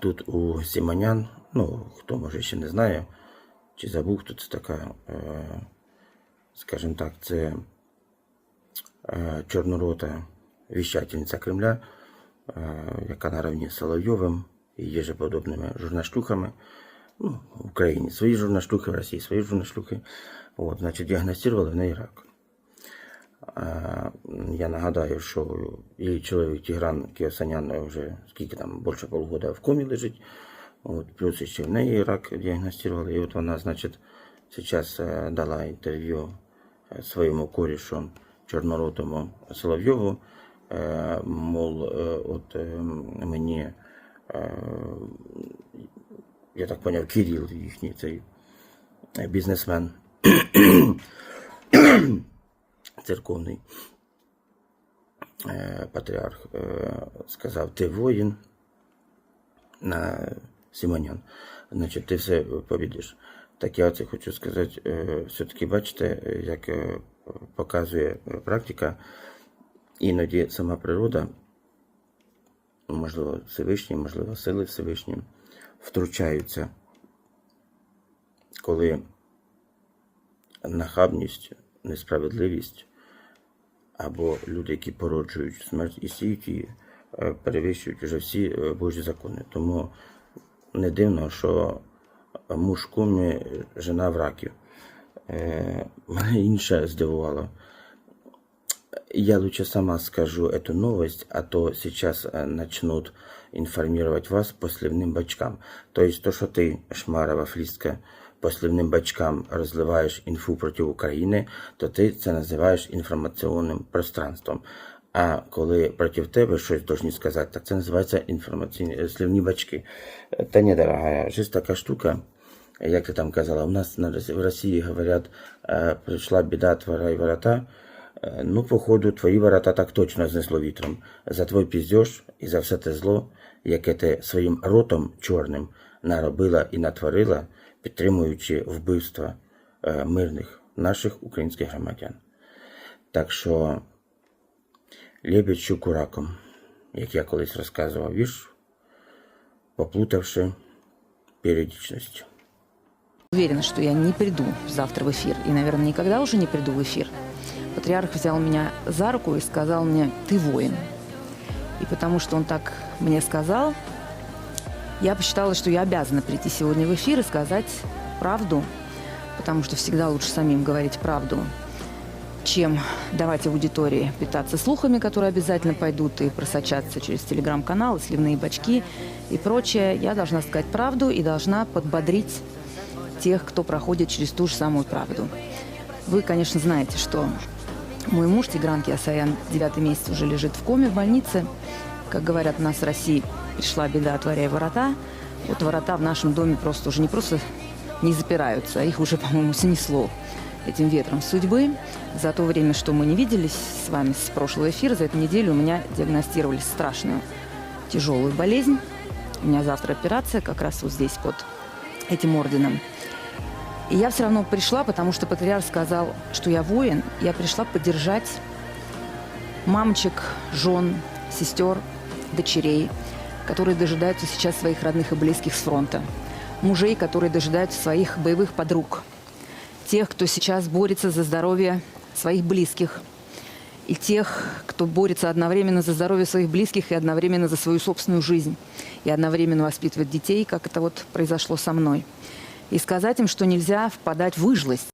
Тут у Сіманян, ну, хто може ще не знає, чи забув, хто це така, е, скажімо так, це е, чорнорота віщательниця Кремля, е, яка наравні з Соловйовим і єжеподобними журнашлюхами. Ну, в Україні свої журнашлюхи, в Росії свої журнашлюхи. От, значить, діагностували в неї рак. Я нагадаю, що її чоловік Тігран Кіосанян вже скільки там більше полгода в комі лежить. От, плюс ще в неї рак діагностували. І от вона, значить, зараз е, дала інтерв'ю е, своєму корішу Чорноротому Соловйову. Е, Мол, от мені, я так поняв, Кирил їхній цей бізнесмен церковний е, патріарх е, сказав, ти воїн на Симонян, значить, ти все побідиш. Так я оце хочу сказати, е, все-таки бачите, як показує практика, іноді сама природа, можливо, Всевишній, можливо, сили Всевишні, втручаються, коли нахабність, несправедливість або люди, які породжують смерть і сіють її, е, перевищують вже всі е, Божі закони. Тому не дивно, що муж в комі, жена в ракі. Е, Мене інше здивувало. Я лучше сама скажу эту новость, а то сейчас э, начнут информировать вас по сливным бачкам. То есть то, что ты, Шмарова Флістка, по сливним бачкам розливаєш інфу проти України, то ти це називаєш інформаційним пространством. А коли проти тебе щось должні сказати, так це називається інформаційні е, сливні бачки. Е, Та ні, дорогая, жесть така штука. Як ти там казала, у нас в Росії говорять, е, прийшла біда, твора і ворота. Ну, походу, твої ворота так точно знесло вітром. За твій піздьош і за все те зло, яке ти своїм ротом чорним наробила і натворила, підтримуючи вбивства е, мирних наших українських громадян. Так що лебідь щуку раком, як я колись розказував вірш, поплутавши періодичність. Уверена, что я не приду завтра в эфир. И, наверное, никогда уже не приду в эфир. Патриарх взял меня за руку и сказал мне, ты воин. И потому что он так мне сказал, я посчитала, что я обязана прийти сегодня в эфир и сказать правду, потому что всегда лучше самим говорить правду, чем давать аудитории питаться слухами, которые обязательно пойдут и просочатся через телеграм-каналы, сливные бачки и прочее. Я должна сказать правду и должна подбодрить тех, кто проходит через ту же самую правду. Вы, конечно, знаете, что мой муж Тигран Киасаян девятый месяц уже лежит в коме в больнице. Как говорят у нас в России, пришла беда, отворяя ворота. Вот ворота в нашем доме просто уже не просто не запираются, а их уже, по-моему, снесло этим ветром судьбы. За то время, что мы не виделись с вами с прошлого эфира, за эту неделю у меня диагностировали страшную тяжелую болезнь. У меня завтра операция как раз вот здесь под этим орденом. И я все равно пришла, потому что патриарх сказал, что я воин. Я пришла поддержать мамочек, жен, сестер, дочерей, которые дожидаются сейчас своих родных и близких с фронта. Мужей, которые дожидаются своих боевых подруг. Тех, кто сейчас борется за здоровье своих близких. И тех, кто борется одновременно за здоровье своих близких и одновременно за свою собственную жизнь. И одновременно воспитывает детей, как это вот произошло со мной. И сказать им, что нельзя впадать в выжлость.